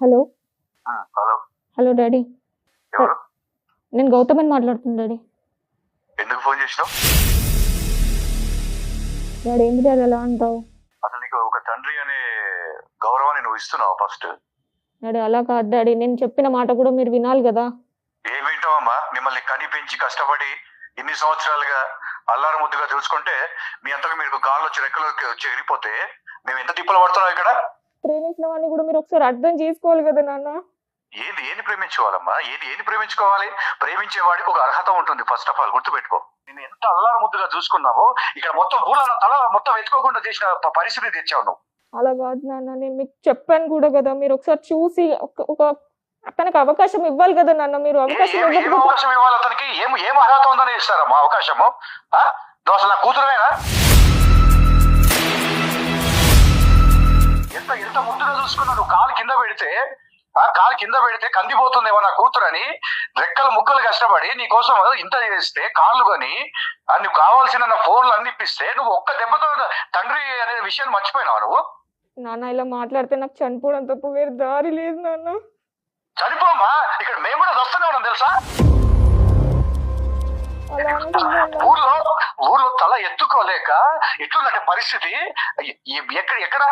Hello? Hello. Hello daddy. నేను గౌతమని మాట్లాడుతున్నా daddy. ఎందుకు ఫోన్ చేసినావు? డాడీ ఏంటి డాడీ ఎలా అంటావు? అసలు నీకు ఒక తండ్రి అనే గౌరవాన్ని నువ్వు ఇస్తున్నావు ఫస్ట్? డాడీ అలా కాదు డాడీ. నేను చెప్పిన మాట కూడా మీరు వినాలి కదా. ఏం వింటావమ్మా? మిమ్మల్ని కని పెంచి కష్టపడి ఇన్ని సంవత్సరాలుగా అల్లారు ముద్దుగా చూసుకుంటే మీ అంతగా మీకు కాళ్ళు వచ్చి రెక్కలోకి వచ్చి ఎగిరిపోతే మేము ఎంత తిప్పలు పడుతున్నాం ఇక్కడ? ప్రేమించిన వాడిని కూడా మీరు ఒకసారి అర్థం చేసుకోవాలి కదా నాన్న? ఏది ఏది ప్రేమించుకోవాలమ్మా? ఏది ఏది ప్రేమించుకోవాలి? ప్రేమించే వాడికి ఒక అర్హత ఉంటుంది ఫస్ట్ ఆఫ్ ఆల్ గుర్తుపెట్టుకో. నేను ఎంత అల్లారు ముద్దుగా చూసుకున్నావో ఇక్కడ మొత్తం ఊళ్ళో తల మొత్తం ఎత్తుకోకుండా చేసిన పరిస్థితి తెచ్చావు నువ్వు. అలా కాదు నాన్న నేను మీకు చెప్పాను కూడా కదా మీరు ఒకసారి చూసి ఒక- తనకు అవకాశం ఇవ్వాలి కదా నాన్న మీరు అవకాశం అవకాశం ఇవ్వాలి అతనికి? ఏం ఏం అర్హత ఉందని ఇస్తారమ్మా అవకాశము? అసలు నా కూతురువేనా? పెడితే ఆ కాలు కింద పెడితే కందిపోతుందేమో నా కూతురని రెక్కలు ముక్కలు కష్టపడి నీ కోసం ఇంత చేస్తే కాళ్ళు కొని నువ్వు కావాల్సిన నా ఫోన్లు అన్ని ఇప్పిస్తే నువ్వు ఒక్క దెబ్బతో తండ్రి అనే విషయాన్ని మర్చిపోయినావు నువ్వు? నాన్న ఇలా మాట్లాడితే నాకు చనిపోవడం తప్ప వేరే దారి లేదు నాన్న. చనిపోమ్మా ఇక్కడ మేము కూడా వస్తూనే ఉన్నాం తెలుసా. ఊర్లో ఊర్లో తల ఎత్తుకోలేక ఎట్లుందంటే పరిస్థితి ఎక్కడ ఎక్కడ?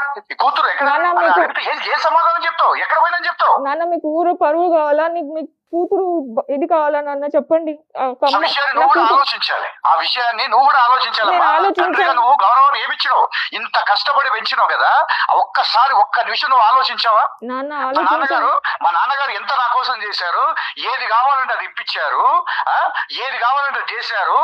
కూతురు ఎక్కడ? మీకు- ఏం సమాధానం చెప్తావు? ఎక్కడ పోయినా చెప్తావు? నాన్న మీకు ఊరు పరువు కావాలా? నీకు మీ కూతురు ఇది కావాలా నాన్న చెప్పండి. ఆ విషయాన్ని నువ్వు కూడా ఆలోచించాలి. ఆ విషయాన్ని నువ్వు కూడా ఆలోచించాలమ్మా. నేను ఆలోచించాను. నువ్వు గౌరవం ఏమిచ్చినావు? ఇంత కష్టపడి పెంచినావు కదా? ఒక్కసారి ఒక్క నిమిషం నువ్వు ఆలోచించావా? నాన్న మా ఆలోచించాను నాన్నగారు మా నాన్నగారు ఎంత నా కోసం చేశారు? ఏది కావాలంటే అది ఇప్పించారు. ఆ? ఏది కావాలంటే అది చేశారు.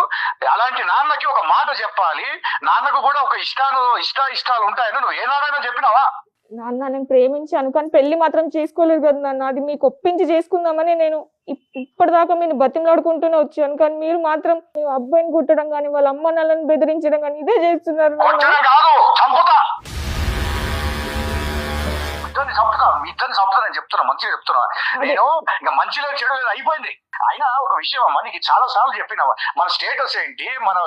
అలాంటి నాన్నకి ఒక మాట చెప్పాలి. నాన్నకు కూడా ఒక ఇష్టాలు ఇష్ట ఇష్టాలు ఉంటాయని నువ్వు ఏనాడైనా చెప్పినావా? నాన్న నేను ప్రేమించాను కానీ పెళ్ళి మాత్రం చేసుకోలేదు కదా నాన్న. అది మీకు ఒప్పించి చేసుకుందామని నేను ఇప్పటిదాకా మీరు బతిమలాడుకుంటూనే వచ్చాను. కానీ మీరు మాత్రం అబ్బాయిని కుట్టడం కానీ వాళ్ళ అమ్మ నాన్నని బెదిరించడం కానీ ఇదే చేస్తున్నారు నేను చెప్తున్నా మంచిగా చెప్తున్నా. నేను ఇంకా మంచిలో చెడు లేదు అయిపోయింది. అయినా ఒక విషయం అమ్మా నీకు చాలా సార్లు చెప్పిన మన స్టేటస్ ఏంటి మన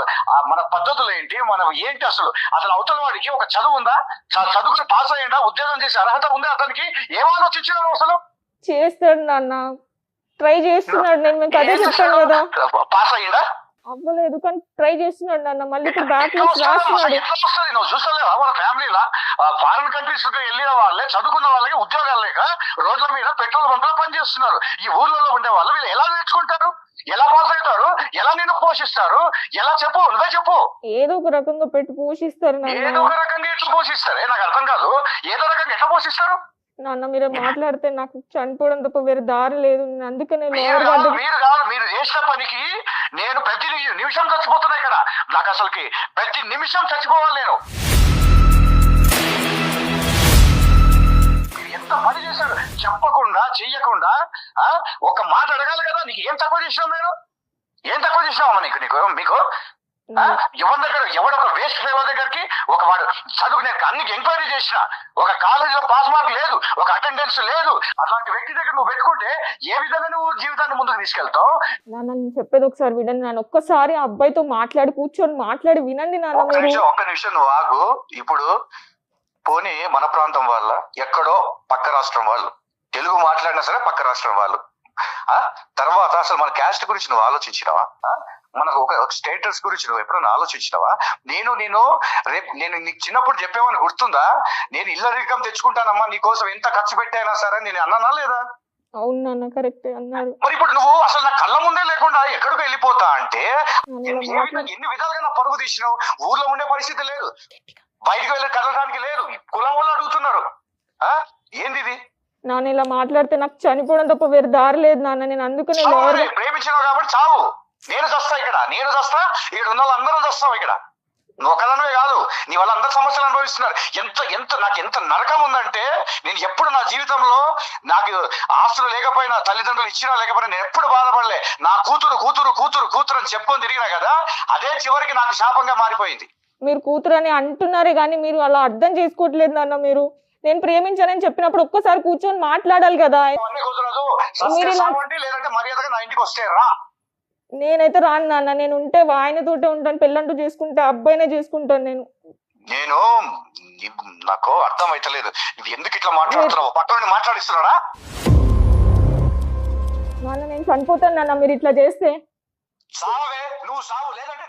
మన పద్ధతులు ఏంటి మనం ఏంటి అసలు? అసలు అవతల వాడికి ఒక చదువు ఉందా? చదువుకుని పాస్ అయ్యిందా? ఉద్యోగం చేసే అర్హత ఉందా అతనికి? ఏం ఆలోచించినావు అసలు? చేస్తాడు నాన్న. ట్రై చేస్తున్నాడు. నేను మీకు అదే? కదా. పాస్ అయ్యిందా? అవ్వలేదు కానీ ట్రై చేస్తున్నాడు నాన్న. మళ్ళీ ఇప్పుడు బ్యాక్? రాస్తున్నాడు. వస్తుంది నువ్వు చూస్తలేవా మన ఫ్యామిలీలా ఫారిన్ కంట్రీస్కి వెళ్ళిన వాళ్ళే చదువుకున్న వాళ్ళకి ఉద్యోగాలు లేక రోడ్ల మీద పెట్రోల్ బంకులో పనిచేస్తున్నారు. ఈ ఊర్లలో ఉండే వాళ్ళు వీళ్ళు ఎలా నేర్చుకుంటారు? ఎలా పాస్ అవుతారు? ఎలా నిన్ను పోషిస్తారు? ఎలా చెప్పు నువ్వే చెప్పు. ఏదో ఒక రకంగా పెట్టి పోషిస్తారు ఏదో ఒక రకంగా ఎట్లా పోషిస్తారే? నాకు అర్థం కాదు. ఏదో రకంగా ఎట్లా పోషిస్తారు? నాన్న మీరు మాట్లాడితే నాకు చనిపోవడం తప్ప వేరే దారి లేదు. నేను అందుకే నేను మీరు లాయర్ కాదు గారి మీరు కాదు మీరు చేసిన పనికి నేను ప్రతి నిమిషం చచ్చిపోతున్నా ఇక్కడ నాకు అసలుకి ప్రతి నిమిషం చచ్చిపోవాలి నేను. మీరు ఎంత పని చేశారు చెప్పకుండా చెయ్యకుండా ఆ, ఒక మాట అడగాలి కదా. నీకు ఏం తక్కువ చేసినావు నేను? ఏం తక్కువ చేసినావమ్మా నీకు? నీకు మీకు? ఎవరి దగ్గర ఎవడొక వేస్ట్ ఫేవర్ దగ్గరికి ఒక వాడు చదువు నేను అన్ని ఎంక్వైరీ చేసిన ఒక కాలేజీలో పాస్ మార్క్ లేదు ఒక అటెండెన్స్ లేదు. అట్లాంటి వ్యక్తి దగ్గర నువ్వు పెట్టుకుంటే ఏ విధంగా నువ్వు జీవితాన్ని ముందుకు తీసుకెళ్తావు? నాన్న నేను చెప్పేది ఒకసారి వినండి నాన్న. ఒక్కసారి ఆ అబ్బాయితో మాట్లాడి కూర్చొని మాట్లాడి వినండి నాన్న ఒక్క నిమిషం నువ్వు ఆగు. ఇప్పుడు పోనీ మన ప్రాంతం వాళ్ళ ఎక్కడో పక్క రాష్ట్రం వాళ్ళు తెలుగు మాట్లాడినా సరే పక్క రాష్ట్రం వాళ్ళు. ఆ? తర్వాత అసలు మన క్యాస్ట్ గురించి నువ్వు ఆలోచించినావా? ఒక స్టేటస్ గురించి నువ్వు ఎప్పుడైనా ఆలోచించినావా? నేను నేను రేపు నేను నీకు చిన్నప్పుడు చెప్పేమని గుర్తుందా? నేను ఇళ్ళ రికం తెచ్చుకుంటానమ్మా నీ కోసం ఎంత ఖర్చు పెట్టైనా సరే నేను అన్నానా లేదా? అవును నాన్న కరెక్ట్ అన్నారు. మరి ఇప్పుడు నువ్వు అసలు నా కళ్ళ ముందే లేకుండా ఎక్కడికి వెళ్ళిపోతా అంటే ఎన్ని విధాలుగా నా పరుగు తీసినావు? ఊర్లో ఉండే పరిస్థితి లేదు. బయటకు వెళ్ళి కదలడానికి లేదు. కులం వాళ్ళు అడుగుతున్నారు. ఏంది ఇది? నాన్న ఇలా మాట్లాడితే నాకు చనిపోవడం తప్ప వేరే దారి లేదు నాన్న. నేను అందుకనే చావు లాయర్ మరి. ప్రేమించినావు కాబట్టి చావు. నేను నేను చస్తా ఉన్న వాళ్ళందరం చస్తాం ఇక్కడ. నువ్వు ఒకదానివే కాదు నీ వల్ల అందరు సమస్యలు అనుభవిస్తున్నారు. ఎంత ఎంత నాకు ఎంత నరకం ఉందంటే నేను ఎప్పుడు నా జీవితంలో నాకు ఆస్తులు లేకపోయినా తల్లిదండ్రులు ఇచ్చినా లేకపోయినా నేను ఎప్పుడు బాధపడలే. నా కూతురు కూతురు కూతురు కూతురు అని చెప్పుకొని తిరిగినా కదా అదే చివరికి నాకు శాపంగా మారిపోయింది. మీరు కూతురు అని అంటున్నారే కానీ మీరు అలా అర్థం చేసుకోవట్లేదు నాన్న మీరు. నేను ప్రేమించానని చెప్పినప్పుడు ఒక్కసారి కూర్చొని మాట్లాడాలి కదా. మీరు లేదంటే మర్యాదగా నా ఇంటికి వస్తే రా. నేనైతే రాను నాన్న నేను ఉంటే ఆయనతోటే ఉంటాను పెళ్ళంటూ చేసుకుంటే అబ్బాయినే చేసుకుంటాను నేను. నేను నాకు అర్థం అయితలేదు ఎందుకు ఇట్లా మాట్లాడుతున్నావు? పక్కన నుండి మాట్లాడిస్తున్నాడా? నాన్న నేను చనిపోతాను నాన్న మీరు ఇట్లా చేస్తే. సావే నువ్వు సావు లేదంటే